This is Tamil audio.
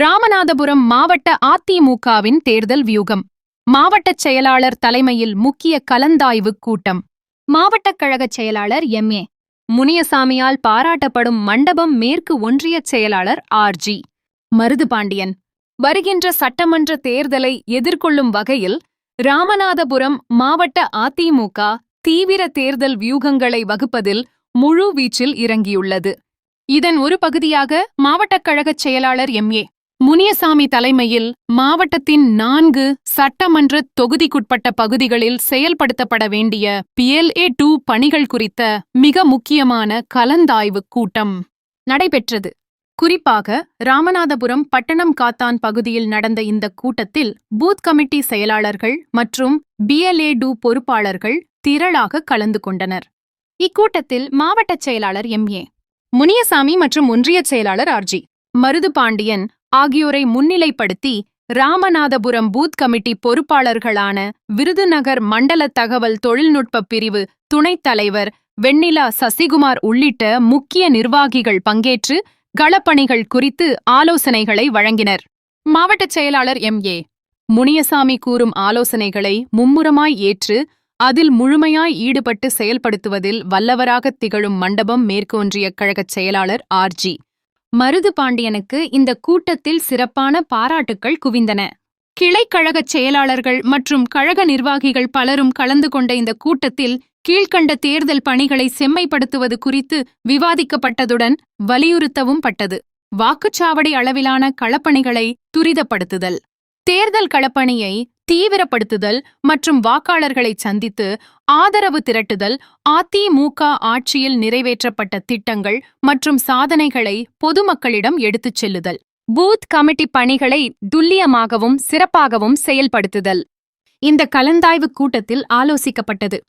ராமநாதபுரம் மாவட்ட அதிமுகவின் தேர்தல் வியூகம். மாவட்டச் செயலாளர் தலைமையில் முக்கிய கலந்தாய்வு கூட்டம். மாவட்டக் கழகச் செயலாளர் எம்ஏ முனியசாமியால் பாராட்டப்படும் மண்டபம் மேற்கு ஒன்றியச் செயலாளர் ஆர்ஜி மருதுபாண்டியன். வருகின்ற சட்டமன்ற தேர்தலை எதிர்கொள்ளும் வகையில் ராமநாதபுரம் மாவட்ட அதிமுக தீவிர தேர்தல் வியூகங்களை வகுப்பதில் முழு வீச்சில் இறங்கியுள்ளது. இதன் ஒரு பகுதியாக மாவட்டக் கழகச் செயலாளர் எம். ஏ. முனியசாமி தலைமையில் மாவட்டத்தின் நான்கு சட்டமன்ற தொகுதிக்குட்பட்ட பகுதிகளில் செயல்படுத்தப்பட வேண்டிய பிஎல்ஏ டூ பணிகள் குறித்த மிக முக்கியமான கலந்தாய்வு கூட்டம் நடைபெற்றது. குறிப்பாக ராமநாதபுரம் பட்டணம் காத்தான் பகுதியில் நடந்த இந்த கூட்டத்தில் பூத் கமிட்டி செயலாளர்கள் மற்றும் பிஎல்ஏ டூ பொறுப்பாளர்கள் திரளாக கலந்து கொண்டனர். இக்கூட்டத்தில் மாவட்டச் செயலாளர் எம்ஏ முனியசாமி மற்றும் ஒன்றியச் செயலாளர் ஆர்ஜி மருது பாண்டியன் ஆகியோரை முன்னிலைப்படுத்தி ராமநாதபுரம் பூத் கமிட்டி பொறுப்பாளர்களான விருதுநகர் மண்டல தகவல் தொழில்நுட்ப பிரிவு துணைத் தலைவர் வெண்ணிலா சசிகுமார் உள்ளிட்ட முக்கிய நிர்வாகிகள் பங்கேற்று களப்பணிகள் குறித்து ஆலோசனைகளை வழங்கினர். மாவட்டச் செயலாளர் எம். ஏ. முனியசாமி கூறும் ஆலோசனைகளை மும்முரமாய் ஏற்று அதில் முழுமையாய் ஈடுபட்டு செயல்படுத்துவதில் வல்லவராகத் திகழும் மண்டபம் மேற்கொன்றிய கழகச் செயலாளர் ஆர்ஜி மருது பாண்டியனுக்கு இந்த கூட்டத்தில் சிறப்பான பாராட்டுக்கள் குவிந்தன. கிளைக்கழகச் செயலாளர்கள் மற்றும் கழக நிர்வாகிகள் பலரும் கலந்து கொண்ட இந்த கூட்டத்தில் கீழ்க்கண்ட தேர்தல் பணிகளை செம்மைப்படுத்துவது குறித்து விவாதிக்கப்பட்டதுடன் வலியுறுத்தவும் பட்டது. வாக்குச்சாவடி அளவிலான களப்பணிகளை துரிதப்படுத்துதல். தேர்தல் களப்பணியை தீவிரப்படுத்துதல் மற்றும் வாக்காளர்களை சந்தித்து ஆதரவு திரட்டுதல் அதிமுக ஆட்சியில் நிறைவேற்றப்பட்ட திட்டங்கள் மற்றும் சாதனைகளை பொதுமக்களிடம் எடுத்துச் செல்லுதல். பூத் கமிட்டி பணிகளை துல்லியமாகவும் சிறப்பாகவும் செயல்படுத்துதல். இந்த கலந்தாய்வு கூட்டத்தில் ஆலோசிக்கப்பட்டது.